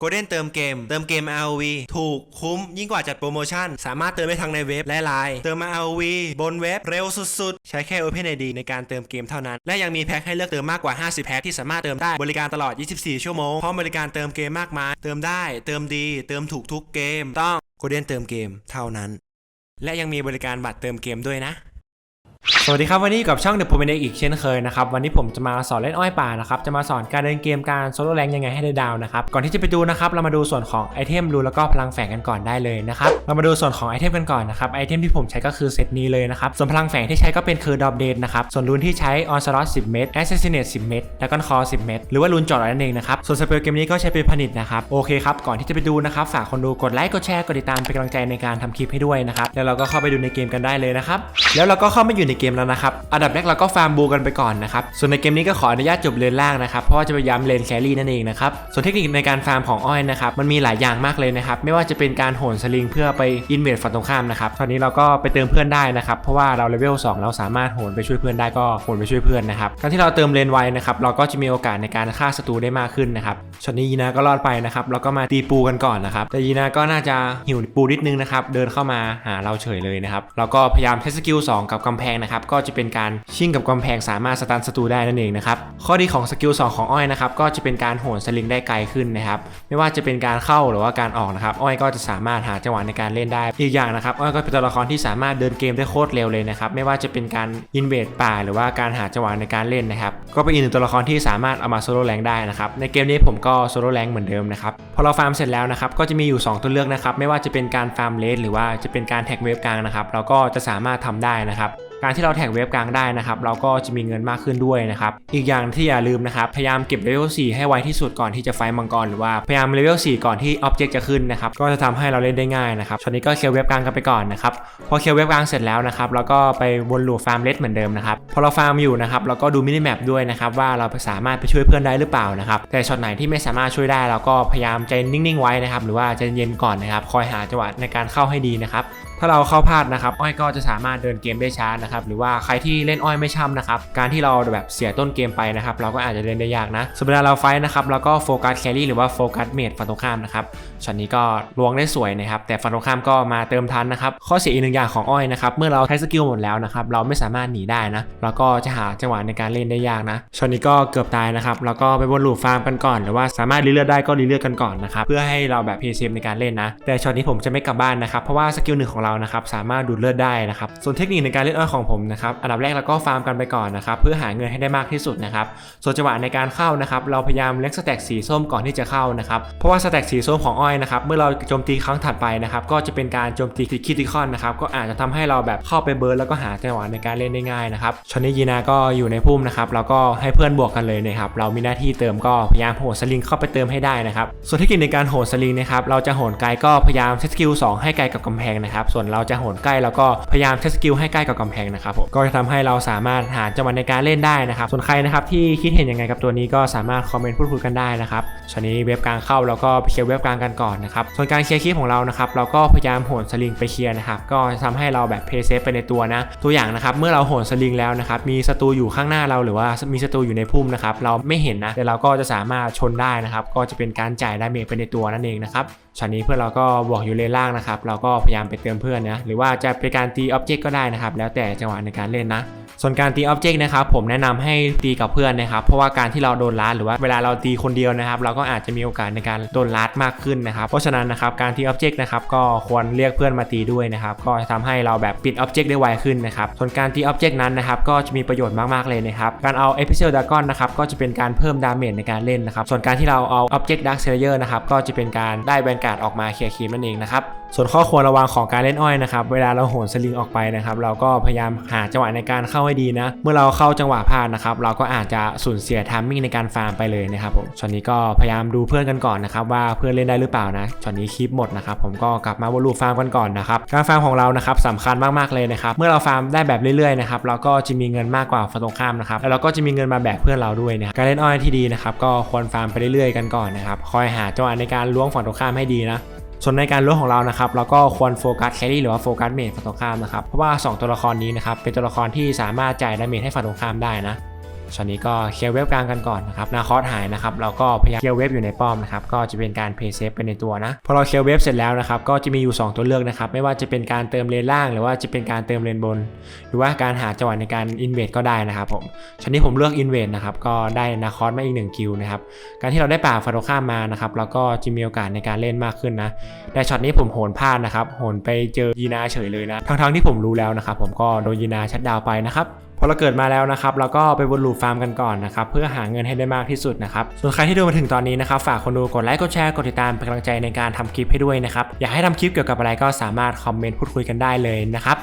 โกลเด้นเติมเกม เติมเกม ROV ถูกคุ้มยิ่งกว่าจัดโปรโมชั่น สามารถเติมได้ทั้งในเว็บและไลน์เติม ROV บนเว็บเร็วสุดๆ ใช้แค่ OpenID ในการเติมเกมเท่านั้น และยังมีแพ็คให้เลือกเติมมากกว่า 50 แพ็คที่สามารถเติมได้บริการตลอด 24 ชั่วโมง พร้อมบริการเติมเกมมากมาย เติมได้ เติมดี เติมถูกทุกเกม ต้องโกลเด้นเติมเกมเท่านั้น และยังมีบริการบัตรเติมเกมด้วยนะ สวัสดีครับวันนี้กับช่อง The p o m e n e อีกเช่นเคยนะครับวันนี้ผมจะมาสอนเล่นอ้อยป่านะครับจะมาสอนการเล่นเกมการโซโล่แรงยังไงให้ได้ดาวนะครับก่อนที่จะไปดูนะครับเรามาดูส่วนของไอเทมรูแล้วก็พลังแฝงกันก่อนได้เลยนะครับเรามาดูส่วนของไอเทมกันก่อนนะครับไอเทมที่ผมใช้ก็คือเซตนี้เลยนะครับส่วนพลังแฝงที่ใช้ก็เป็นคือดอบเดนนะครับส่วนรูนที่ใช้ออนสล็อต10เม็ดแอสเซสเนต10เม็ดแล้วก็คอ10เม็ดหรือว่ารูนจอดนั่นเองนะครับส่วนสเปลเกมนี้ก็ใช้เป็นผนิตนะครับโอเคครับก่อนที่จะไปดูนะครับฝากคนดูกดไลค์กดแชร์กดติดตามเป็นกำลังใจในการทำคลิปให้ด้วยนะครับแล้วเราก็เข้าไปดูในเกมกันได้เลยนะครับแล้วเราก็เข้ามาอยู่ในเกมแล้วนะครับ อันดับแรกเราก็ฟาร์มบูกันไปก่อนนะครับ ส่วนในเกมนี้ก็ขออนุญาตจบเลนล่างนะครับ เพราะว่าจะพยายามเลนแครี่นั่นเองนะครับ ส่วนเทคนิคในการฟาร์มของอ้อยนะครับ มันมีหลายอย่างมากเลยนะครับ ไม่ว่าจะเป็นการโหนสลิงเพื่อไปอินเวดฝั่งตรงข้ามนะครับ ตอนนี้เราก็ไปเติมเพื่อนได้นะครับ เพราะว่าเราเลเวล2เราสามารถโหนไปช่วยเพื่อนได้ก็โหนไปช่วยเพื่อนนะครับ การที่เราเติมเลนไวนะครับเราก็จะมีโอกาสในการฆ่าศัตรูได้มากขึ้นนะครับช็อตนี้ยีนาก็รอดไปนะครับเราก็มาตีปูกันก่อนนะครับแต่ยีนาก็น่าจะหิวปูนิดนึงนะครับเดินเข้ามาหาเราเฉยเลยนะครับเราก็พยายามใช้สกิล2กับกำแพงนะครับก็จะเป็นการชิ่งกับกำแพงสามารถสตันศัตรูได้นั่นเองนะครับข้อดีของสกิล2ของอ้อยนะครับก็จะเป็นการโหนสลิงได้ไกลขึ้นนะครับไม่ว่าจะเป็นการเข้าหรือว่าการออกนะครับอ้อยก็จะสามารถหาจังหวะในการเล่นได้อีกอย่างนะครับอ้อยก็เป็นตัวละครที่สามารถเดินเกมได้โคตรเร็วเลยนะครับไม่ว่าจะเป็นการอินเวดป่า หรือว่าการหาจังหวะในการเล่นนะครับก็เป็นอีกหนึ่งตัวละครที่สามารถเอามาโซโล่แรงได้นะครับในเกมนี้ผมก็โซโล่แรงเหมือนเดิมนะครับพอเราฟาร์มเสร็จแล้วนะครับก็จะมีอยู่ 2 ตัวเลือกนะครับไม่ว่าจะเป็นการฟาร์มเลสหรือว่าจะเป็นการแท็กเวฟกลางนะครับเราก็จะสามารถทำได้นะครับ การที่เราแท็กเวฟกลางได้นะครับ เราก็จะมีเงินมากขึ้นด้วยนะครับ อีกอย่างที่อย่าลืมนะครับ พยายามเก็บเลเวล4ให้ไวที่สุดก่อนที่จะไฟต์มังกรหรือว่าพยายามเลเวล4ก่อนที่อ็อบเจกต์จะขึ้นนะครับ ก็จะทำให้เราเล่นได้ง่ายนะครับช็อตนี้ก็เคลียร์เวฟกลางกันไปก่อนนะครับ พอเคลียร์เวฟกลางเสร็จแล้วนะครับ เราก็ไปวนลูปฟาร์มเลสเหมือนเดิมนะครับ พอเราฟาร์มอยู่นะครับ เราก็ดูมินิแมปด้วยนะครับว่าเราสามารถไปช่วยเพื่อนได้หรือเปล่านะครับ แต่ช็อตไหนที่ไม่สามารถช่วยได้เราก็พยายามใจนิ่งๆไว้นะครับ หรือว่าใจเย็นก่อนนะครับ คอยหาจังหวะในการเข้าให้ดีนะครับ ถ้าเราเข้าพลาดนะครับ อ้อยก็จะสามารถเดินเกมได้ช้านะครับหรือว่าใครที่เล่นอ้อยไม่ช่ำนะครับการที่เราแบบเสียต้นเกมไปนะครับเราก็อาจจะเล่นได้ยากนะสมมติเราไฟท์นะครับเราก็โฟกัสแครี่หรือว่าโฟกัสเมดฝั่งตรงข้ามนะครับช็อตนี้ก็ลวงได้สวยนะครับแต่ฝั่งตรงข้ามก็มาเติมทันนะครับข้อเสียอีกหนึ่งอย่างของอ้อยนะครับเมื่อเราใช้สกิลหมดแล้วนะครับเราไม่สามารถหนีได้นะเราก็จะหาจังหวะในการเล่นได้ยากนะช็อตนี้ก็เกือบตายนะครับแล้วก็ไปวนลูปฟาร์มกันก่อน หรือว่าสามารถรีเลือดได้ก็รีเลือดกันก่อนนะครับเพื่อให้เราแบบเพย์เซฟในการเล่นนะแต่ช็อตนี้ผมจะไม่กลับบ้านนะครับเพราะว่าสกิลหนึ่งของเรานะครับสามารถดูดเลือดได้นะครับส่วนเทคนิคในการเล่นอ้อยของผมนะครับอันดับแรกเราก็ฟาร์มกันไปก่อนนะครับเพื่อหาเงินให้ได้มากที่สุดนะครับส่วนจังหวะในการเข้านะครับเราพยายามเล็กสแต็กสีส้มก่อนที่จะเข้านะครับเพราะว่าสแต็กสีส้มของอ้อยนะครับเมื่อเราโจมตีครั้งถัดไปนะครับก็จะเป็นการโจมตีคิติคอนนะครับก็อาจจะทำให้เราแบบเข้าไปเบิร์ดแล้วก็หาจังหวะในการเล่นได้ง่ายนะครับชอนนี้ยีนาก็อยู่ในพุ่มนะครับเราก็ให้เพื่อนบวกกันเลยนะครับเรามีหน้าที่เติมก็พยายามโหนสลิงเข้าไปเติมให้ได้นะครับส่วนเทคนิคในการโหนสลิงนะครับเราจะโหนไกลก็พยายามใช้สกิล2ให้ไกลกับกำแพงนะครับส่วนเราจะโหนใกล้เราก็พยายามใช้สกิลให้ใกล้กับกำแพงนะครับผมก็จะทำให้เราสามารถหาจังหวะในการเล่นได้นะครับ ส่วนใครนะครับที่คิดเห็นยังไงกับตัวนี้ก็สามารถคอมเมนต์พูดคุยกันได้นะครับชอนนี้เว็บกลางเข้าแล้วก็เคลียร์เว็บกลางกันก่อนนะครับส่วนการเคลียร์คลิปของเรานะครับเราก็พยายามโหนสลิงไปเคลียร์นะครับก็จะทำให้เราแบบเพย์เซฟไปในตัวนะ ตัวอย่างนะครับเมื่อเราโหนสลิงแล้วนะครับมีศัตรูอยู่ข้างหน้าเราหรือว่ามีศัตรูอยู่ในพุ่มนะครับเราไม่เห็นนะแต่เราก็จะสามารถชนได้นะครับก็จะเป็นการจ่ายดาเมจไปในตัวนั่นเองนะครับ ช็อตนี้เพื่อนเราก็บวกอยู่เลนล่างนะครับ เราก็พยายามไปเติมเพื่อนนะ หรือว่าจะเป็นการตีอ็อบเจกต์ก็ได้นะครับ แล้วแต่จังหวะในการเล่นนะ ส่วนการตีออบเจกต์นะครับผมแนะนำให้ตีกับเพื่อนนะครับเพราะว่าการที่เราโดนลัดหรือว่าเวลาเราตีคนเดียวนะครับ เราก็อาจจะมีโอกาสในการโดนลัดมากขึ้นนะครับเพราะฉะนั้นนะครับการตีออบเจกต์นะครับก็ควรเรียกเพื่อนมาตีด้วยนะครับก็จะทำให้เราแบบปิดออบเจกต์ได้ไวขึ้นนะครับส่วนการตีออบเจกต์นั้นนะครับก็จะมีประโยชน์มากๆเลยนะครับการเอาเอพิเซลดากอนนะครับก็จะเป็นการเพิ่มดาเมจในการเล่นนะครับส่วนการที่เราเอาออบเจกต์ดักเซเลเยอร์นะครับก็จะเป็นการได้แวนการ์ดออกมาเคลียร์คีมนั่นเองนะครับส่วนข้อควรระวังของการเล่นอ้อยนะครับ เวลาเราโหนสลิงออกไปนะครับ เราก็พยายามหาจังหวะในการเข้าให้ดีนะ เมื่อเราเข้าจังหวะพลาดนะครับ เราก็อาจจะสูญเสียทัมมิ่งในการฟาร์มไปเลยนะครับผมช็อตนี้ก็พยายามดูเพื่อนกันก่อนนะครับว่าเพื่อนเล่นได้หรือเปล่านะช็อตนี้คลิปหมดนะครับผมก็กลับมาวนลูปฟาร์มกันก่อนนะครับการฟาร์มของเรานะครับสำคัญมากๆเลยนะครับเมื่อเราฟาร์มได้แบบเรื่อยๆนะครับเราก็จะมีเงินมากกว่าฝั่งตรงข้ามนะครับแล้วเราก็จะมีเงินมาแบกเพื่อนเราด้วยนะการเล่นอ้อยที่ดีนะครับก็ควรฟาร์มไปเรื่อยๆกันก่อนนะครับคอยหาจังหวะในการล้วงฝั่งตรงข้ามให้ดีนะ ส่วนในการล้วงของเรานะครับเราก็ควรโฟกัสแครี่หรือว่าโฟกัสเมจฝั่งตรงข้ามนะครับเพราะว่า 2 ตัวละครนี้นะครับเป็นตัวละครที่สามารถจ่ายดาเมจให้ฝั่งตรงข้ามได้นะ ชอตนี้ก็เคลียร์เว็บกลางกันก่อนนะครับนาคอสหายนะครับเราก็พยายามเคลียร์เว็บอยู่ในป้อมนะครับก็จะเป็นการเพย์เซฟไปในตัวนะพอเราเคลียร์เว็บเสร็จแล้วนะครับก็จะมีอยู่ 2 ตัวเลือกนะครับไม่ว่าจะเป็นการเติมเลนล่าง หรือว่าจะเป็นการเติมเลนบน หรือว่าการหาจังหวะในการอินเวดก็ได้นะครับผมชอนี้ผมเลือกอินเวดนะครับก็ได้นาคอสมาอีกหนึ่งคิวนะครับการที่เราได้ป่าฟาโตข้ามานะครับเราก็จะมีโอกาสในการเล่นมากขึ้นนะแต่ช็อตนี้ผมโหนพลาดนะครับโหนไปเจอยีนาเฉยเลยนะทั้งๆที่ผมรู้แล้วนะครับผมก็โดนยีนาชัดดาวไปนะครับ พอเราเกิดมาแล้วนะครับเราก็ไปวนลูปฟาร์มกันก่อนนะครับเพื่อหาเงินให้ได้มากที่สุดนะครับส่วนใครที่ดูมาถึงตอนนี้นะครับฝากคนดูกดไลค์กดแชร์กดติดตามเป็นกำลังใจในการทำคลิปให้ด้วยนะครับอยากให้ทำคลิปเกี่ยวกับอะไรก็สามารถคอมเมนต์พูดคุยกันได้เลยนะครับ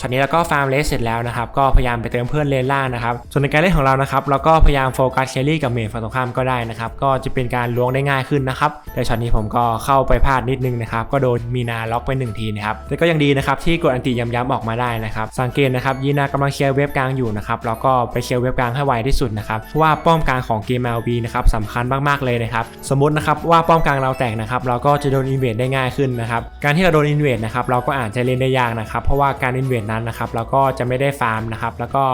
ช็อตนี้เราก็ฟาร์มเลสเสร็จแล้วนะครับก็พยายามไปเติมเพื่อนเลนล่างนะครับส่วนในการเล่นของเรานะครับเราก็พยายามโฟกัสแครี่กับเมจฝั่งตรงข้ามก็ได้นะครับก็จะเป็นการล้วงได้ง่ายขึ้นนะครับแต่ช็อตนี้ผมก็เข้าไปพลาดนิดนึงนะครับก็โดนมีนาล็อกไปหนึ่งทีนะครับแต่ก็ยังดีนะครับที่กดอันติย้ำๆออกมาได้นะครับสังเกตนะครับยีนากำลังเคลียร์เว็บกลางอยู่นะครับแล้วก็ไปเคลียร์เว็บกลางให้ไวที่สุดนะครับว่าป้อมกลางของเกม LB นะครับสำคัญมากๆเลยนะครับสมมตินะครับว่าป้อมกลางเราแตกนะครับเราก็จะโดนอินเวดได้ง่ายขึ้นนะครับการที่เราโดนอินเวดนะครับเราก็อาจจะเล่นได้ยากนะครับเพราะว่าการอินเวดนั้นนะครับเราก็จะไม่ได้ฟาร์มนะครับแล้วก็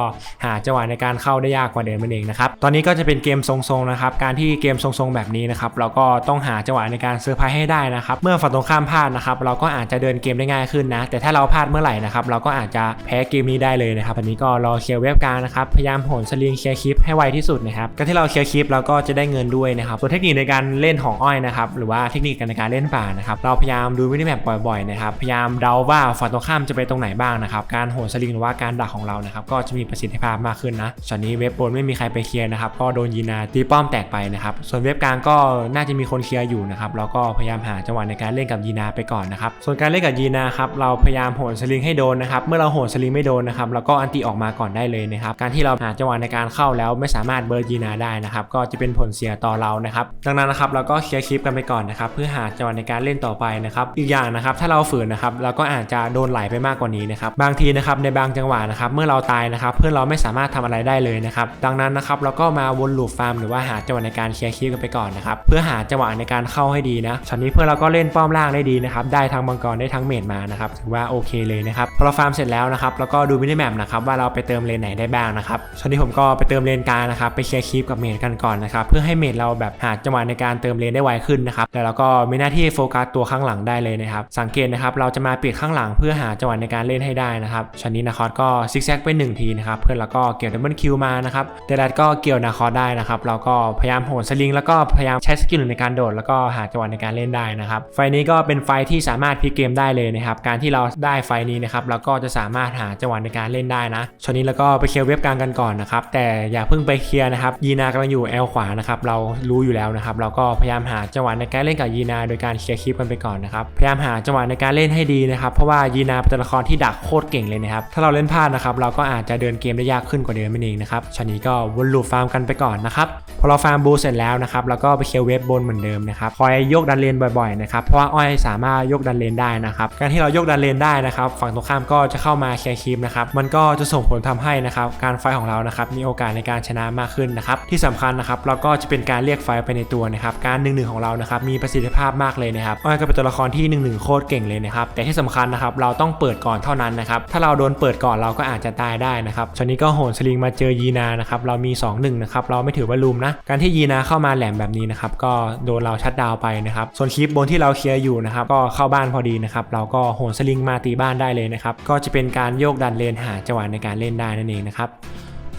หาจังหวะในการเข้าได้ยากกว่าเดิมนั่นเองนะครับตอนนี้ก็จะเป็นเกมทรงๆนะครับการที่เกมทรงๆแบบนี้นะครับเราก็ต้องหาจังหวะในการเซอร์ไพรส์ให้ได้นะครับเมื่อฝั่งตรงข้ามพลาดนะครับเราก็อาจจะเดินเกมได้ง่ายขึ้นนะแต่ถ้าเราพลาดเมื่อไหร่นะครับเราก็อาจจะแพ้เกมนี้ได้เลยนะครับอันนี้ก็รอเคลียร์เว็บกลางนะครับพยายามโหนสลิงเคลียร์คลิปให้ไวที่สุดนะครับการที่เราเคลียร์คลิปเราก็จะได้เงินด้วยนะครับส่วนเทคนิคในการเล่นของอ้อยนะครับหรือว่าเทคนิคในการเล่นป่านะครับเราพยายามดูวิดีแมปบ่อยๆนะครับพยายามเดาว่าฝั่งตรงข้ามจะไปตรงไหนบ้างนะครับการโหนสลิงหรือว่าการดักของเรานะครับก็จะมีประสิทธิภาพมากขึ้นนะช็อตนี้เว็บบนไม่มีใครไปเคลียร์นะครับก็โดนยีนาตีป้อมแตกไปนะครับส่วนเว็บกลางก็น่าจะมีคนเคลียร์อยู่นะครับเราก็พยายามหาจังหวะในการเล่นกับยีนาไปก่อนนะครับส่วนการเล่นกับยีนาครับเราพยายามโหนสลิงให้โดนนะครับเมื่อเราโหนสลิงไม่โดนนะครับเราก็อันติออกมาก่อนได้เลยนะครับการที่เราหาจังหวะในการเข้าแล้วไม่สามารถเบิร์ดยีนาได้นะครับก็จะเป็นผลเสียต่อเรานะครับดังนั้นนะครับเราก็เคลียร์คลิปกันไปก่อนนะครับเพื่อหาจังหวะในการเล่นต่อไปนะครับอีกอย่างนะครับถ้าเราฝืนนะครับเราก็อาจจะโดนไหลไปมากกว่านี้นะครับบางทีนะครับในบางจังหวะนะครับเมื่อเราตายนะครับเพื่อนเราไม่สามารถทำอะไรได้เลยนะครับดังนั้นนะครับเราก็มาวนลูปฟาร์มหรือว่าหาจังหวะในการเคลียร์คลิปกันไปก่อนนะครับเพื่อหาจังหวะในการเข้าให้ดีนะช็อตนี้เพื่อนเราก็เล่นป้อมล่างได้ดีนะครับได้ทั้งมังกรได้ทั้งเมดมานะครับถือว่าโอเคเลยนะครับพอเราฟาร์มเสร็จแล้วนะครับแล้วก็ดูมินิแมปนะครับว่าเราไปเติมเลนไหนได้บ้างนะครับช็อตนี้ผมก็ไปเติมเลนกลางนะครับไปเคลียร์คลิปกับเมดกันก่อนนะครับเพื่อให้เมดเราแบบหาจังหวะในการเติมเลนได้ไวขึ้นนะครับแล้วเราก็มีหน้าที่โฟกัสตัวข้างหลังได้เลยนะครับสังเกตนะครับเราจะมาปิดข้างหลังเพื่อหาจังหวะในการเล่นให้ได้นะครับช็อตนี้นาคอสก็ซิกแซกไปหนึ่งทีนะครับเพื่อนเราก็เกี่ยวดับเบิลคิวมานะครับแต่ดัดก็เกี่ยวนาคอสได้นะครับเราก็พยายามโหนสลิงแล้วก็พยายามใช้สกิลในการโดด แล้วก็หาจังหวะในการเล่นได้นะครับไฟนี้ก็เป็นไฟที่สามารถพลิกเกมได้เลยนะครับการที่เราได้ไฟนี้นะครับเราก็จะสามารถหาจังหวะในการเล่นได้นะชนี้แล้วก็็ไปเคลียร์เว็บกลางกันก่อนนะครับ แต่อย่าเพิ่งไปเคลียร์นะครับ ยีนากำลังอยู่แอลขวานะครับ เรารู้อยู่แล้วนะครับ เราก็พยายามหาจังหวะในการเล่นกับยีนา โดยการเคลียร์คลิปกันไปก่อนนะครับ พยายามหาจังหวะในการเล่นให้ดีนะครับ เพราะว่ายีนาเป็นตัวละครที่ดักโคตรเก่งเลยนะครับ ถ้าเราเล่นพลาดนะครับ เราก็อาจจะเดินเกมได้ยากขึ้นกว่าเดิมนั่นเองนะครับช็อตนี้ก็วนลูปฟาร์มกันไปก่อนนะครับ พอเราฟาร์มบูเสร็จแล้วนะครับ เราก็ไปเคลียร์เว็บบนเหมือนเดิมนะครับ คอยยกดันเลนบ่อยๆนะครับ เพราะว่าอ้อยสามารถยกดันเลนได้นะครับ การที่เรายกดันเลนได้นะครับ ฝั่งตรงข้ามก็จะเข้ามาเคลียร์คลิปนะครับ มันก็จะส่งผลทำให้นะครับการไฟของเรานะครับมีโอกาสในการชนะมากขึ้นนะครับที่สำคัญนะครับเราก็จะเป็นการเรียกไฟไปในตัวนะครับการ1นึของเรานะครับมีประสิทธิภาพมากเลยนะครับอ้อยก็เป็นตัวละครที่1นึโคตรเก่งเลยนะครับแต่ที่สำคัญนะครับเราต้องเปิดก่อนเท่านั้นนะครับถ้าเราโดนเปิดก่อนเราก็อาจจะตายได้นะครับชนนี้ก็โหนสลิงมาเจอยีนานะครับเรามี 2 1นะครับเราไม่ถือว่าลุมนะการที่ยีนาเข้ามาแหลมแบบนี้นะครับก็โดนเราชัดดาวไปนะครับส่วนคลิปบนที่เราเคลียร์อยู่นะครับก็เข้าบ้านพอดีนะครับเราก็โหนสลิงมาตีบ้านได้เลยนะครับก็จะเป็นการโยกดันเลนหาจังหวะในการเล่นได้นั่นเองนะครับ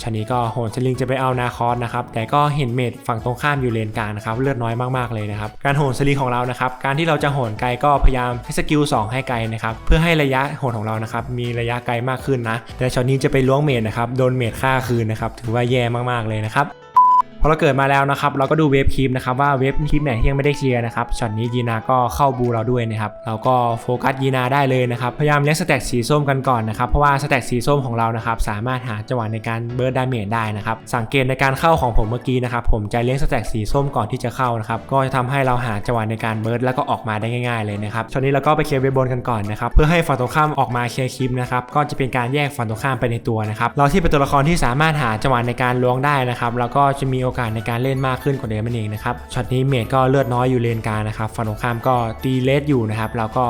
ชั้นนี้ก็โหนสลิงจะไปเอานาคอสนะครับ แต่ก็เห็นเมดฝั่งตรงข้ามอยู่เลนกลางนะครับ เลือดน้อยมากๆเลยนะครับ การโหนสลิงของเรานะครับ การที่เราจะโหนไกลก็พยายามให้สกิล2ให้ไกลนะครับ เพื่อให้ระยะโหนของเรานะครับ มีระยะไกลมากขึ้นนะ แต่ช็อตนี้จะไปล้วงเมดนะครับ โดนเมดฆ่าคืนนะครับ ถือว่าแย่มากๆเลยนะครับ อเราเกิดมาแล้วนะครับเราก็ดูเวฟคลิปนะครับว่าเวฟคลิปไหนที่ยังไม่ได้เคลียร์นะครับช็อตนี้ยีนาก็เข้าบูเราด้วยนะครับเราก็โฟกัสยีนาได้เลยนะครับพยายามเลี้ยงสแต็กสีส้มกันก่อนนะครับเพราะว่าสแต็กสีส้มของเรานะครับสามารถหาจังหวะในการเบิร์ดดาเมจได้นะครับสังเกตในการเข้าของผมเมื่อกี้นะครับผมจะเลี้ยงสแต็กสีส้มก่อนที่จะเข้านะครับก็จะทำให้เราหาจังหวะในการเบิร์ดแล้วก็ออกมาได้ง่าย ๆเลยนะครับช็อตนี้เราก็ไปเคลียร์เวฟบนกันก่อนนะครับเพื่อให้ฝั่งตรงข้ามออกมาเคลียร์คลิปนะครับก็จะเป็นการแยกฝั่งตรงข้ามไปในตัวนะครับเราที่เป็นตัวละครที่สามารถหาจังหวะในการล้วงได้นะครับแล้วก็จะมีโออกาสในการเล่นมากขึ้นกว่าเดิมนั่นเองนะครับช็อตนี้เมดก็เลือดน้อยอยู่เลนกลางนะครับฝั่งตรงข้ามก็ตีเลสอยู่นะครับแล้วก็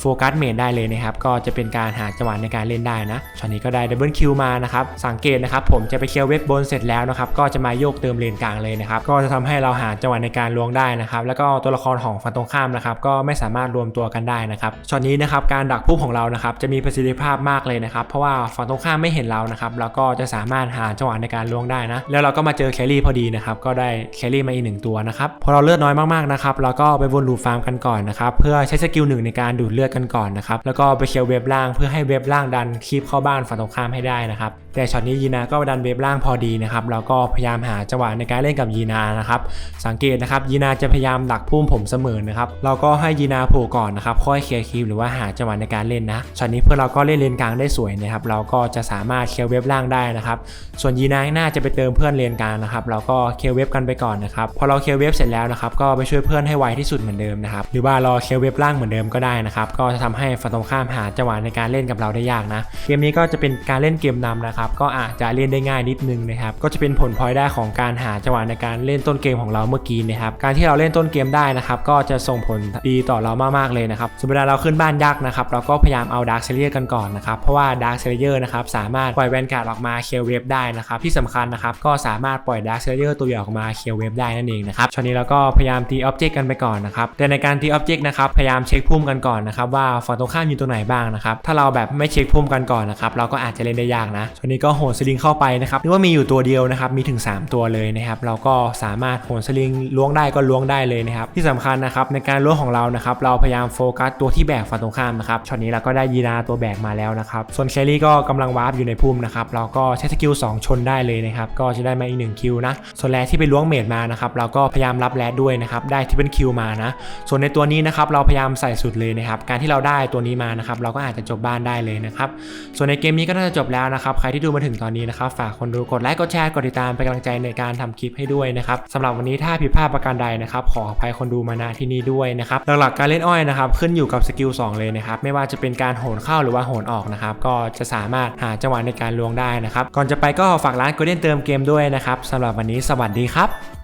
โฟกัสเมดได้เลยนะครับก็จะเป็นการหาจังหวะในการเล่นได้นะช็อตนี้ก็ได้ดับเบิลคิวมานะครับสังเกตนะครับผมจะไปเคลียร์เว็บบนเสร็จแล้วนะครับก็จะมาโยกเติมเลนกลางเลยนะครับก็จะทำให้เราหาจังหวะในการลวงได้นะครับแล้วก็ตัวละครของฝั่งตรงข้ามนะครับก็ไม่สามารถรวมตัวกันได้นะครับช็อตนี้นะครับการดักพุ่มของเรานะครับจะมีประสิทธิภาพมากเลยนะครับเพราะว่าฝั่งตรงข้ามไม่เห็นเรานะครับแล้วก็จะสามารถหาจังหวะในการลวงได้นะแล้วเราก็มาเจอแครี่พอดีนะครับก็ได้แครี่มาอีกหนึ่งตัวนะครับพอเราเลือดน้อยมากๆนะครับเราก็ไปวนลูปฟาร์มกันก่อนนะครับเพื่อใช้สกิลหนึ่งในการดูดเลือดกันก่อนนะครับแล้วก็ไปเคลียร์เว็บล่างเพื่อให้เว็บล่างดันคีบเข้าบ้านฝั่งตรงข้ามให้ได้นะครับแต่ช็อตนี้ยีนาก็ดันเว็บล่างพอดีนะครับแล้วก็พยายามหาจังหวะในการเล่นกับยีนานะครับสังเกตนะครับยีนาจะพยายามดักพุ่มผมเสมอนะครับเราก็ให้ยีนาโผล่ก่อนนะครับค่อยเคลียร์คีบหรือว่าหาจังหวะในการเล่นนะช็อตนี้เพื่อเราก็เล่นเลนกลางได้สวยนะครับเราก็จะสามารถเคลียร์เว็บล่างได้นะครับส่วนยีนาน่าจะไปเติมเพื่อนเลนกลางนะครับเราก็เคลียร์เว็บกันไปก่อนนะครับพอเราเคลียร์เว็บเสร็จแล้วนะครับก็ไปช่วยเพื่อนให้ไวที่สุดเหมือนเดิมนะครับหรือว่ารอเคลียร์เว็บล่างเหมือนเดิมก็ได้นะครับก็จะทำให้ฝั่งตรงข้ามหาจังหวะในการเล่นกับเราได้ยากนะเกมนี้ก็จะเป็นการเล่นเกมนำนะครับก็อาจจะเล่นได้ง่ายนิดนึงนะครับก็จะเป็นผลพลอยได้ของการหาจังหวะในการเล่นต้นเกมของเราเมื่อกี้นะครับการที่เราเล่นต้นเกมได้นะครับก็จะส่งผลดีต่อเรามากๆเลยนะครับสมมติเวลาเราขึ้นบ้านยากนะครับเราก็พยายามเอาดาร์คเซเลียกันก่อนนะครับเพราะว่าดาร์คเซเลียนะครับสามารถปล่อยแวนการ์ดออกมาเคลียร์เวฟได้นะครับที่สำคัญนะครับก็สามารถปล่อยดาร์คเซเลียตัวใหญ่ออกมาเคลียร์เวฟได้นั่นเองนะครับช็อตนี้เราก็พยายามตีออบเจกต์กันไปก่อนนะครับแต่ในการตีออบเจกต์นะครับพยายามเช็คพุ่มกันก่อนนะครับว่าฝั่งตรงข้ามอยู่ตรงไหนบ้างนะครับถ้าเราแบบไม่เช็คพุ่มกันก่อนนะครับเราก็อาจจะเล่นได้ยากนะช็อตนี้ก็โหนสลิงเข้าไปนะครับนึกว่ามีอยู่ตัวเดียวนะครับมีถึง 3 ตัวเลยนะครับเราก็สามารถโหนสลิงล้วงได้ก็ล้วงได้เลยนะครับที่สำคัญนะครับในการล้วงของเรานะครับเราพยายามโฟกัสตัวที่แบกฝั่งตรงข้ามนะครับช็อตนี้เราก็ได้ยีนาตัวแบกมาแล้วนะครับส่วนแครี่ก็กำลังวาร์ปอยู่ในพุ่มนะครับเราก็ใช้สกิล2ชนได้เลยนะครับก็จะได้มาอีก1คิวนะส่วนแรที่ไปล้วงเมดมานะครับเราก็พยายามรับแรดด้วยนะครับได้ที่เป็นคิวมานะส่วนในตัวนี้นะครับเราพยายามใส่สุดเลยนะครับการที่เราได้ตัวนี้มานะครับเราก็อาจจะจบบ้านได้เลยนะครับส่วนในเกมนี้ก็น่าจะจบแล้วนะครับใครที่ดูมาถึงตอนนี้นะครับฝากคนดูกดไลค์กดแชร์กดติดตามเป็นกำลังใจในการทำคลิปให้ด้วยนะครับสำหรับวันนี้ถ้าผิดพลาดประการใดนะครับขออภัยคนดูมาณที่นี้ด้วยนะครับหลักๆการเล่นอ้อยนะครับขึ้นอยู่กับสกิล2เลยนะครับไม่ว่าจะเป็นการโหนเข้าหรือว่าโหนออกนะครับก็จะสามารถหาจังหวะในการลวงได้นะครับก่อนจะไปก็ฝากร้าน Golden เติมเกมด้วยนะครับสำหรับวันี้สวัสดีครับ